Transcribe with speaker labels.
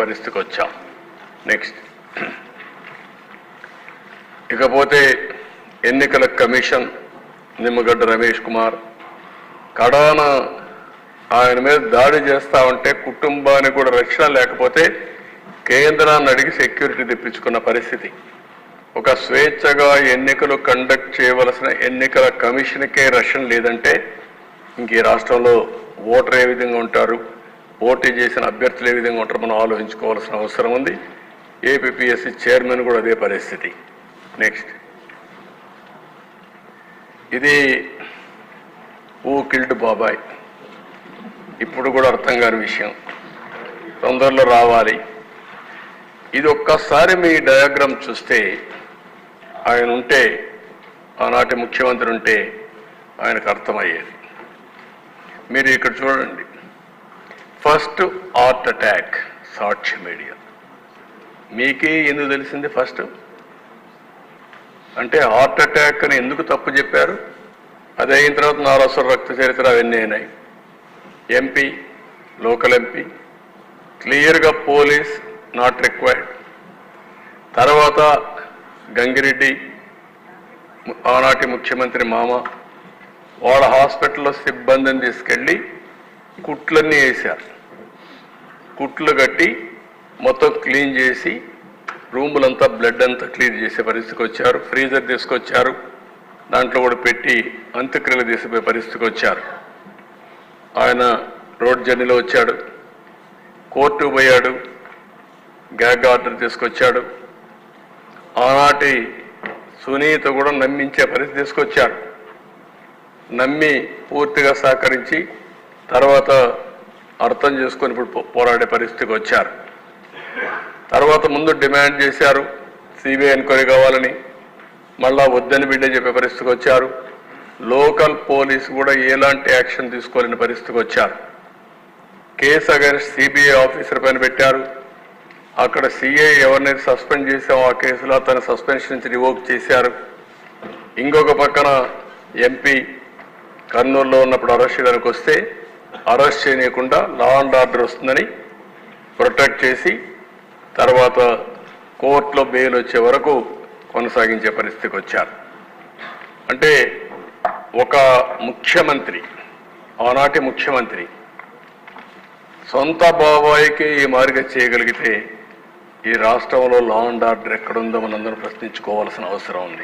Speaker 1: పరిస్థితికి వచ్చాం నెక్స్ట్ ఇకపోతే ఎన్నికల కమిషన్ నిమ్మగడ్డ రమేష్ కుమార్ కడాన ఆయన మీద దాడి చేస్తా ఉంటే కుటుంబానికి కూడా రక్షణ లేకపోతే కేంద్రాన్ని అడిగి సెక్యూరిటీ తెప్పించుకున్న పరిస్థితి. ఒక స్వేచ్ఛగా ఎన్నికలు కండక్ట్ చేయవలసిన ఎన్నికల కమిషన్కే రక్షణ లేదంటే ఇంక ఈ రాష్ట్రంలో ఓటర్ ఏ విధంగా ఉంటారు. పోటీ చేసిన అభ్యర్థులు ఏ విధంగా ఉంటారు మనం ఆలోచించుకోవాల్సిన అవసరం ఉంది. ఏపీపీఎస్సీ చైర్మన్ కూడా అదే పరిస్థితి. నెక్స్ట్ ఇది ఊ కిల్డ్ బాబాయ్. ఇప్పుడు కూడా అర్థం కాని విషయం. తొందరలో రావాలి. ఇది ఒక్కసారి మీ డయాగ్రామ్ చూస్తే ఆయన ఉంటే ఆనాటి ముఖ్యమంత్రి ఉంటే ఆయనకు అర్థమయ్యేది. మీరు ఇక్కడ చూడండి. First heart attack Sakshi media. మీకే ఎందుకు తెలిసింది ఫస్ట్? అంటే హార్ట్ అటాక్ అని ఎందుకు తప్పు చెప్పారు? అది అయిన తర్వాత నారాసుర రక్త చరిత్ర అవన్నీ అయినాయి. ఎంపీ లోకల్ ఎంపీ క్లియర్గా పోలీస్ నాట్ రిక్వైర్డ్ తర్వాత గంగిరెడ్డి ఆనాటి ముఖ్యమంత్రి మామ వాళ్ళ హాస్పిటల్లో సిబ్బందిని తీసుకెళ్ళి కుట్లన్నీ వేశారు. కుట్లు కట్టి మొత్తం క్లీన్ చేసి రూములంతా బ్లడ్ అంతా క్లీన్ చేసే పరిస్థితికి వచ్చారు. ఫ్రీజర్ తీసుకొచ్చారు. దాంట్లో కూడా పెట్టి అంత్యక్రియలు తీసిపోయే పరిస్థితికి వచ్చారు. ఆయన రోడ్ జర్నీలో వచ్చాడు. కోర్టు పోయాడు. గ్యాగ్ ఆర్డర్ తీసుకొచ్చాడు. ఆనాటి సునీత కూడా నమ్మించే పరిస్థితి తీసుకొచ్చాడు. నమ్మి పూర్తిగా సహకరించి తర్వాత అర్థం చేసుకొని ఇప్పుడు పోరాడే పరిస్థితికి వచ్చారు. తర్వాత ముందు డిమాండ్ చేశారు సిబిఐ ఎంక్వైరీ కావాలని. మళ్ళా వద్దని బిడ్డే చెప్పే పరిస్థితికి వచ్చారు. లోకల్ పోలీస్ కూడా ఎలాంటి యాక్షన్ తీసుకోలేని పరిస్థితికి వచ్చారు. కేసు అగైన్స్ సిబిఐ ఆఫీసర్ పైన పెట్టారు. అక్కడ సిఐ ఎవరినైతే సస్పెండ్ చేసామో ఆ కేసులో అతను సస్పెన్షన్ నుంచి రివోక్ చేశారు. ఇంకొక పక్కన ఎంపీ కర్నూలులో ఉన్నప్పుడు అరెస్ట్ చేయడానికి వస్తే అరెస్ట్ చేయనీయకుండా లా అండ్ ఆర్డర్ వస్తుందని ప్రొటెక్ట్ చేసి తర్వాత కోర్టులో బెయిల్ వచ్చే వరకు కొనసాగించే పరిస్థితికి వచ్చారు. అంటే ఒక ముఖ్యమంత్రి ఆనాటి ముఖ్యమంత్రి సొంత బాబాయికి ఈ మారిగా చేయగలిగితే ఈ రాష్ట్రంలో లా అండ్ ఆర్డర్ ఎక్కడుందో మనందరం ప్రశ్నించుకోవాల్సిన అవసరం ఉంది.